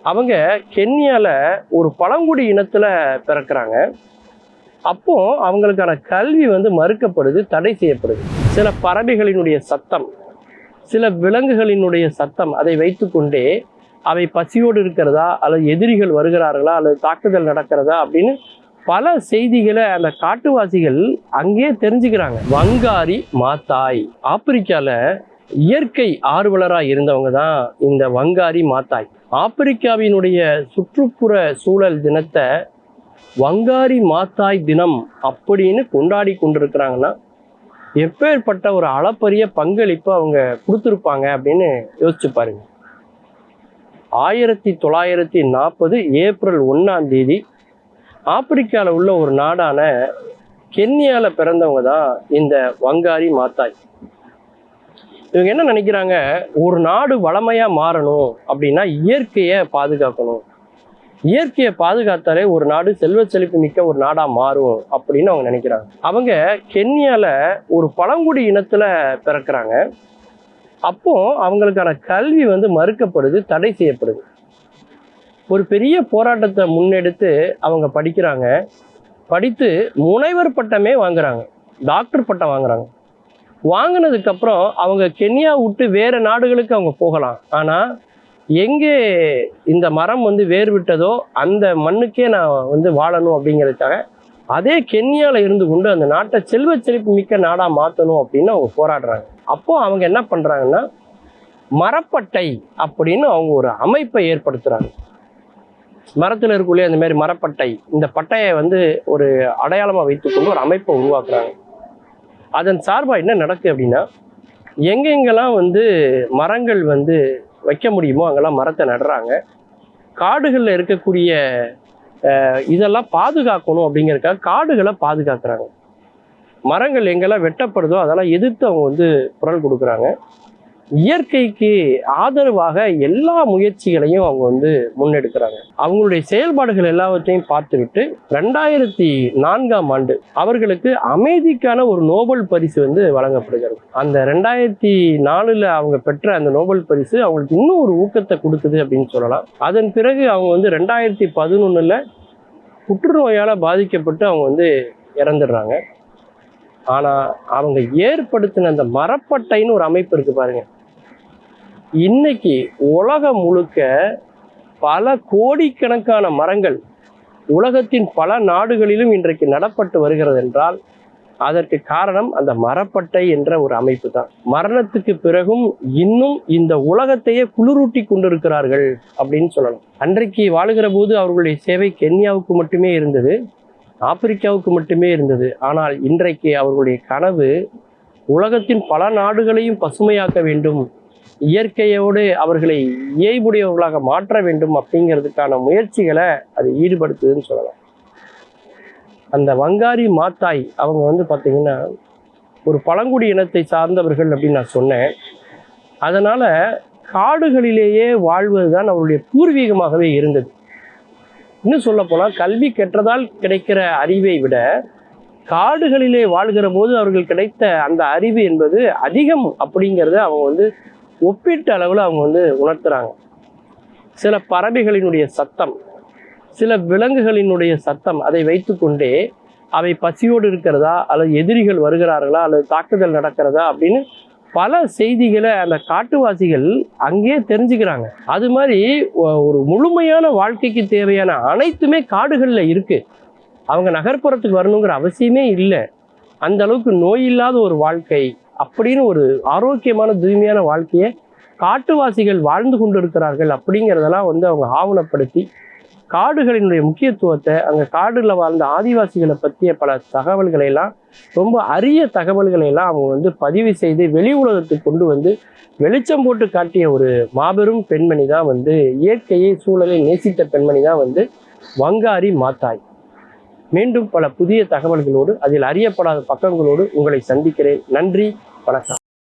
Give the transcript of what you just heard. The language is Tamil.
அவங்க கென்யால ஒரு பழங்குடி இனத்துல பிறக்கிறாங்க. அப்போ அவங்களுக்கான கல்வி வந்து மறுக்கப்படுது தடை செய்யப்படுது. சில பறவைகளினுடைய சத்தம் சில விலங்குகளினுடைய சத்தம் அதை வைத்துக்கொண்டே அவை பசியோடு இருக்கிறதா அல்லது எதிரிகள் வருகிறார்களா அல்லது தாக்குதல் நடக்கிறதா அப்படின்னு பல செய்திகளை அந்த காட்டுவாசிகள் அங்கேயே தெரிஞ்சுக்கிறாங்க. வங்காரி மாத்தாய் ஆப்பிரிக்கால இயற்கை ஆர்வலராக இருந்தவங்க தான் இந்த வங்காரி மாத்தாய். ஆப்பிரிக்காவினுடைய சுற்றுப்புற சூழல் தினத்தை வங்காரி மாத்தாய் தினம் அப்படின்னு கொண்டாடி கொண்டிருக்கிறாங்கன்னா எப்பேற்பட்ட ஒரு அளப்பரிய பங்களிப்பு அவங்க கொடுத்துருப்பாங்க அப்படின்னு யோசிச்சு பாருங்க. ஆயிரத்தி தொள்ளாயிரத்தி நாற்பது ஏப்ரல் ஒன்றாம் தேதி ஆப்பிரிக்காவில் உள்ள ஒரு நாடான கென்யாவில் பிறந்தவங்க தான் இந்த வங்காரி மாத்தாய். இவங்க என்ன நினைக்கிறாங்க? ஒரு நாடு வளமையாக மாறணும் அப்படின்னா இயற்கையை பாதுகாக்கணும். இயற்கையை பாதுகாத்தாலே ஒரு நாடு செல்வ செழிப்பு மிக்க ஒரு நாடா மாறும் அப்படின்னு அவங்க நினைக்கிறாங்க. அவங்க கென்யால ஒரு பழங்குடி இனத்துல பிறக்கிறாங்க. அப்போ அவங்களுக்கான கல்வி வந்து மறுக்கப்படுது தடை செய்யப்படுது. ஒரு பெரிய போராட்டத்தை முன்னெடுத்து அவங்க படிக்கிறாங்க. படித்து முனைவர் பட்டமே வாங்குறாங்க. டாக்டர் பட்டம் வாங்குறாங்க. வாங்கினதுக்கு அப்புறம் அவங்க கென்யா விட்டு வேற நாடுகளுக்கு அவங்க போகலாம். ஆனால் எங்கே இந்த மரம் வந்து வேர் விட்டதோ அந்த மண்ணுக்கே நான் வந்து வாழணும் அப்படிங்கிறதுக்காக அதே கென்யாவில் இருந்து கொண்டு அந்த நாட்டை செல்வ செழிப்பு மிக்க நாடாக மாற்றணும் அப்படின்னு அவங்க போராடுறாங்க. அப்போ அவங்க என்ன பண்ணுறாங்கன்னா மரப்பட்டை அப்படின்னு அவங்க ஒரு அமைப்பை ஏற்படுத்துகிறாங்க மரத்தில் இருக்கக்கூடிய அந்த மாதிரி மரப்பட்டை இந்த பட்டையை வந்து ஒரு அடையாளமாக வைத்துக்கொண்டு ஒரு அமைப்பை உருவாக்குறாங்க. அதன் சார்பாக என்ன நடக்குது அப்படின்னா எங்கெங்கெல்லாம் வந்து மரங்கள் வந்து வைக்க முடியுமோ அங்கெல்லாம் மரத்தை நடுறாங்க. காடுகளில் இருக்கக்கூடிய இதெல்லாம் பாதுகாக்கணும் அப்படிங்கிறதுக்காக காடுகளை பாதுகாக்கிறாங்க. மரங்கள் எங்கெல்லாம் வெட்டப்படுதோ அதெல்லாம் எதிர்த்து அவங்க வந்து குரல் கொடுக்குறாங்க. இயற்கைக்கு ஆதரவாக எல்லா முயற்சிகளையும் அவங்க வந்து முன்னெடுக்கிறாங்க. அவங்களுடைய செயல்பாடுகள் எல்லாவற்றையும் பார்த்துவிட்டு ரெண்டாயிரத்தி நான்காம் ஆண்டு அவர்களுக்கு அமைதிக்கான ஒரு நோபல் பரிசு வந்து வழங்கப்படுகிறது. அந்த ரெண்டாயிரத்தி நாலுல அவங்க பெற்ற அந்த நோபல் பரிசு அவங்களுக்கு இன்னும் ஒரு ஊக்கத்தை கொடுக்குது அப்படின்னு சொல்லலாம். அதன் பிறகு அவங்க வந்து ரெண்டாயிரத்தி பதினொன்னுல புற்றுநோயால் பாதிக்கப்பட்டு அவங்க வந்து இறந்துடுறாங்க. ஆனா அவங்க ஏற்படுத்தின அந்த மரப்பட்டைன்னு ஒரு அமைப்பு இருக்கு பாருங்க. இன்னைக்கு உலகம் முழுக்க பல கோடிக்கணக்கான மரங்கள் உலகத்தின் பல நாடுகளிலும் இன்றைக்கு நடப்பட்டு வருகிறது என்றால் அதற்கு காரணம் அந்த மரப்பட்டை என்ற ஒரு அமைப்பு தான். மரணத்துக்கு பிறகும் இன்னும் இந்த உலகத்தையே குளிரூட்டி கொண்டிருக்கிறார்கள் அப்படின்னு சொல்லலாம். அன்றைக்கு வாழுகிற போது அவர்களுடைய சேவை கென்யாவுக்கு மட்டுமே இருந்தது. ஆப்பிரிக்காவுக்கு மட்டுமே இருந்தது. ஆனால் இன்றைக்கு அவர்களுடைய கனவு உலகத்தின் பல நாடுகளையும் பசுமையாக்க வேண்டும். இயற்கையோடு அவர்களை இயைபுடையவர்களாக மாற்ற வேண்டும் அப்படிங்கிறதுக்கான முயற்சிகளை அது ஈடுபடுத்துதுன்னு சொல்லலாம். அந்த வங்காரி மாத்தாய் அவங்க வந்து பார்த்திங்கன்னா ஒரு பழங்குடி இனத்தை சார்ந்தவர்கள் அப்படின்னு நான் சொன்னேன். அதனால் காடுகளிலேயே வாழ்வது தான் அவருடைய பூர்வீகமாகவே இருந்தது. இன்னும் சொல்ல போனால் கல்வி கற்றதால் கிடைக்கிற அறிவை விட காடுகளிலே வாழ்கிற போது அவர்கள் கிடைத்த அந்த அறிவு என்பது அதிகம் அப்படிங்கிறத அவங்க வந்து ஒப்பீட்டு அளவில் அவங்க வந்து உணர்த்துறாங்க. சில பறவைகளினுடைய சத்தம் சில விலங்குகளினுடைய சத்தம் அதை வைத்துக்கொண்டே அவை பசியோடு இருக்கிறதா அல்லது எதிரிகள் வருகிறார்களா அல்லது தாக்குதல் நடக்கிறதா அப்படின்னு பல செய்திகளை அந்த காட்டுவாசிகள் அங்கேயே தெரிஞ்சுக்கிறாங்க. அது மாதிரி ஒரு முழுமையான வாழ்க்கைக்கு தேவையான அனைத்துமே காடுகளில் இருக்கு. அவங்க நகர்ப்புறத்துக்கு வரணுங்கிற அவசியமே இல்லை. அந்த அளவுக்கு நோய் இல்லாத ஒரு வாழ்க்கை அப்படின்னு ஒரு ஆரோக்கியமான தூய்மையான வாழ்க்கையை காட்டுவாசிகள் வாழ்ந்து கொண்டு இருக்கிறார்கள் அப்படிங்கிறதெல்லாம் வந்து அவங்க ஆவணப்படுத்தி காடுகளினுடைய முக்கியத்துவத்தை அங்கே காடுல வாழ்ந்த ஆதிவாசிகளை பற்றிய பல தகவல்களை எல்லாம் ரொம்ப அரிய தகவல்களை எல்லாம் அவங்க வந்து பதிவு செய்து வெளி உலகத்துக்கு கொண்டு வந்து வெளிச்சம் போட்டு காட்டிய ஒரு மாபெரும் பெண்மணி தான் வந்து இயற்கையை சூழலை நேசித்த பெண்மணி தான் வந்து வங்காரி மாத்தாய். மீண்டும் பல புதிய தகவல்களோடு அதில் அறியப்படாத பக்கங்களோடு உங்களை சந்திக்கிறேன். நன்றி வணக்கம்.